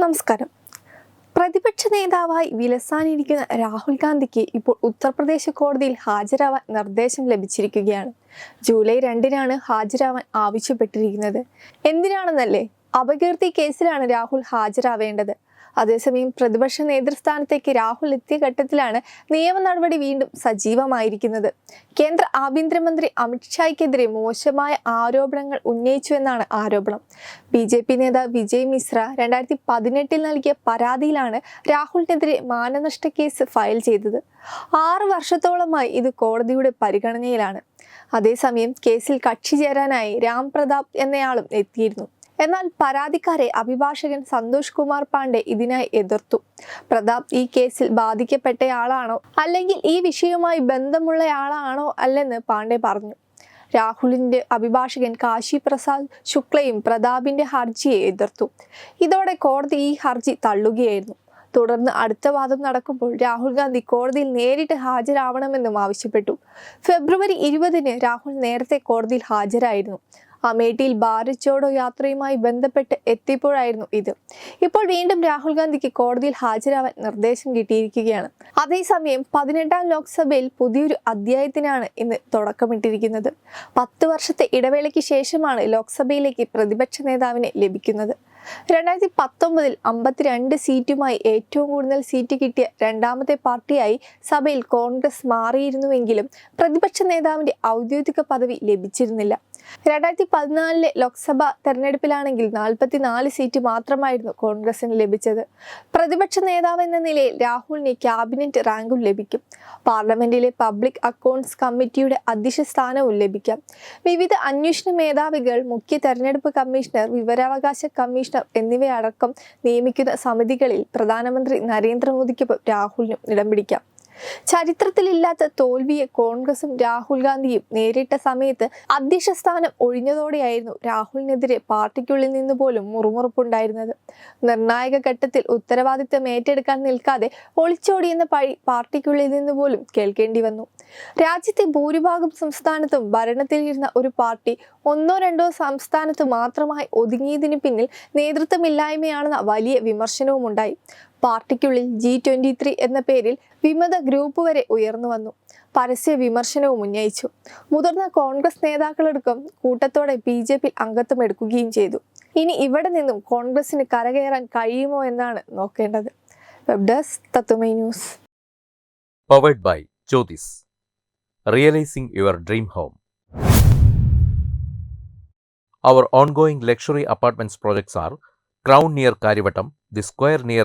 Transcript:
നമസ്കാരം പ്രതിപക്ഷ നേതാവായി വിലസാനിരിക്കുന്ന രാഹുൽ ഗാന്ധിക്ക് ഇപ്പോൾ ഉത്തർപ്രദേശ് കോടതിയിൽ ഹാജരാവാൻ നിർദ്ദേശം ലഭിച്ചിരിക്കുകയാണ് ജൂലൈ രണ്ടിനാണ് ഹാജരാവാൻ ആവശ്യപ്പെട്ടിരിക്കുന്നത് എന്തിനാണെന്നല്ലേ അപകീർത്തി കേസിലാണ് രാഹുൽ ഹാജരാവേണ്ടത് അതേസമയം പ്രതിപക്ഷ നേതൃസ്ഥാനത്തേക്ക് രാഹുൽ എത്തിയ ഘട്ടത്തിലാണ് നിയമ നടപടി വീണ്ടും സജീവമായിരിക്കുന്നത് കേന്ദ്ര ആഭ്യന്തരമന്ത്രി അമിത്ഷായ്ക്കെതിരെ മോശമായ ആരോപണങ്ങൾ ഉന്നയിച്ചു എന്നാണ് ആരോപണം ബി ജെ പി നേതാവ് വിജയ് മിശ്ര രണ്ടായിരത്തി പതിനെട്ടിൽ നൽകിയ പരാതിയിലാണ് രാഹുലിനെതിരെ മാനനഷ്ട കേസ് ഫയൽ ചെയ്തത് ആറ് വർഷത്തോളമായി ഇത് കോടതിയുടെ പരിഗണനയിലാണ് അതേസമയം കേസിൽ കക്ഷി ചേരാനായി പ്രതാപ് എന്നയാളും എത്തിയിരുന്നു എന്നാൽ പരാതിക്കാരെ അഭിഭാഷകൻ സന്തോഷ് കുമാർ പാണ്ഡെ ഇതിനായി എതിർത്തു പ്രതാപ് ഈ കേസിൽ ബാധിക്കപ്പെട്ടയാളാണോ അല്ലെങ്കിൽ ഈ വിഷയവുമായി ബന്ധമുള്ളയാളാണോ അല്ലെന്ന് പാണ്ഡെ പറഞ്ഞു രാഹുലിന്റെ അഭിഭാഷകൻ കാശി പ്രസാദ് ശുക്ലയും പ്രതാപിന്റെ ഹർജിയെ എതിർത്തു ഇതോടെ കോടതി ഈ ഹർജി തള്ളുകയായിരുന്നു തുടർന്ന് അടുത്ത വാദം നടക്കുമ്പോൾ രാഹുൽ ഗാന്ധി കോടതിയിൽ നേരിട്ട് ഹാജരാവണമെന്നും ആവശ്യപ്പെട്ടു ഫെബ്രുവരി ഇരുപതിന് രാഹുൽ നേരത്തെ കോടതിയിൽ ഹാജരായിരുന്നു അമേഠിയിൽ ഭാരത് ജോഡോ യാത്രയുമായി ബന്ധപ്പെട്ട് എത്തിയപ്പോഴായിരുന്നു ഇത് ഇപ്പോൾ വീണ്ടും രാഹുൽ ഗാന്ധിക്ക് കോടതിയിൽ ഹാജരാവാൻ നിർദ്ദേശം കിട്ടിയിരിക്കുകയാണ് അതേസമയം പതിനെട്ടാം ലോക്സഭയിൽ പുതിയൊരു അധ്യായത്തിനാണ് ഇന്ന് തുടക്കമിട്ടിരിക്കുന്നത് പത്ത് വർഷത്തെ ഇടവേളയ്ക്ക് ശേഷമാണ് ലോക്സഭയിലേക്ക് പ്രതിപക്ഷ നേതാവിനെ ലഭിക്കുന്നത് രണ്ടായിരത്തി പത്തൊമ്പതിൽ അമ്പത്തിരണ്ട് സീറ്റുമായി ഏറ്റവും കൂടുതൽ സീറ്റ് കിട്ടിയ രണ്ടാമത്തെ പാർട്ടിയായി സഭയിൽ കോൺഗ്രസ് മാറിയിരുന്നുവെങ്കിലും പ്രതിപക്ഷ നേതാവിന്റെ ഔദ്യോഗിക പദവി ലഭിച്ചിരുന്നില്ല രണ്ടായിരത്തി പതിനാലിലെ ലോക്സഭ തെരഞ്ഞെടുപ്പിലാണെങ്കിൽ നാൽപ്പത്തിനാല് സീറ്റ് മാത്രമായിരുന്നു കോൺഗ്രസിന് ലഭിച്ചത് പ്രതിപക്ഷ നേതാവ് എന്ന നിലയിൽ രാഹുലിന് ക്യാബിനറ്റ് റാങ്കും ലഭിക്കും പാർലമെന്റിലെ പബ്ലിക് അക്കൗണ്ട്സ് കമ്മിറ്റിയുടെ അധ്യക്ഷ സ്ഥാനവും ലഭിക്കാം വിവിധ അന്വേഷണ മേധാവികൾ മുഖ്യ തെരഞ്ഞെടുപ്പ് കമ്മീഷണർ വിവരാവകാശ കമ്മീഷണർ എന്നിവയടക്കം നിയമിക്കുന്ന സമിതികളിൽ പ്രധാനമന്ത്രി നരേന്ദ്രമോദിക്കൊപ്പം രാഹുലിനും ഇടം പിടിക്കാം ചരിത്രത്തിലില്ലാത്ത തോൽവിയെ കോൺഗ്രസും രാഹുൽ ഗാന്ധിയും നേരിട്ട സമയത്ത് അധ്യക്ഷ സ്ഥാനം ഒഴിഞ്ഞതോടെയായിരുന്നു രാഹുലിനെതിരെ പാർട്ടിക്കുള്ളിൽ നിന്ന് പോലും മുറുമുറുപ്പുണ്ടായിരുന്നത് നിർണായക ഘട്ടത്തിൽ ഉത്തരവാദിത്തം ഏറ്റെടുക്കാൻ നിൽക്കാതെ ഒളിച്ചോടിയെന്ന പഴി പാർട്ടിക്കുള്ളിൽ നിന്ന് പോലും കേൾക്കേണ്ടി വന്നു രാജ്യത്തെ ഭൂരിഭാഗം സംസ്ഥാനത്തും ഭരണത്തിലിരുന്ന ഒരു പാർട്ടി ഒന്നോ രണ്ടോ സംസ്ഥാനത്ത് മാത്രമായി ഒതുങ്ങിയതിന് പിന്നിൽ നേതൃത്വമില്ലായ്മയാണെന്ന വലിയ വിമർശനവും ഉണ്ടായി പാർട്ടിക്കുള്ളിൽ ജി ട്വൻ്റി ത്രീ എന്ന പേരിൽ വിമത ഗ്രൂപ്പ് വരെ ഉയർന്നു വന്നു പരസ്യ വിമർശനവും ഉന്നയിച്ചു മുതിർന്ന കോൺഗ്രസ് നേതാക്കളടക്കം കൂട്ടത്തോടെ ബി ജെ പി അംഗത്വം എടുക്കുകയും ചെയ്തു ഇനി ഇവിടെ നിന്നും കോൺഗ്രസിന് കരകയറാൻ കഴിയുമോ എന്നാണ് നോക്കേണ്ടത് web desk Tatwamayi news powered by Jyothis realising your dream home Our ongoing luxury apartments projects are Crown near Karivatam, The Square near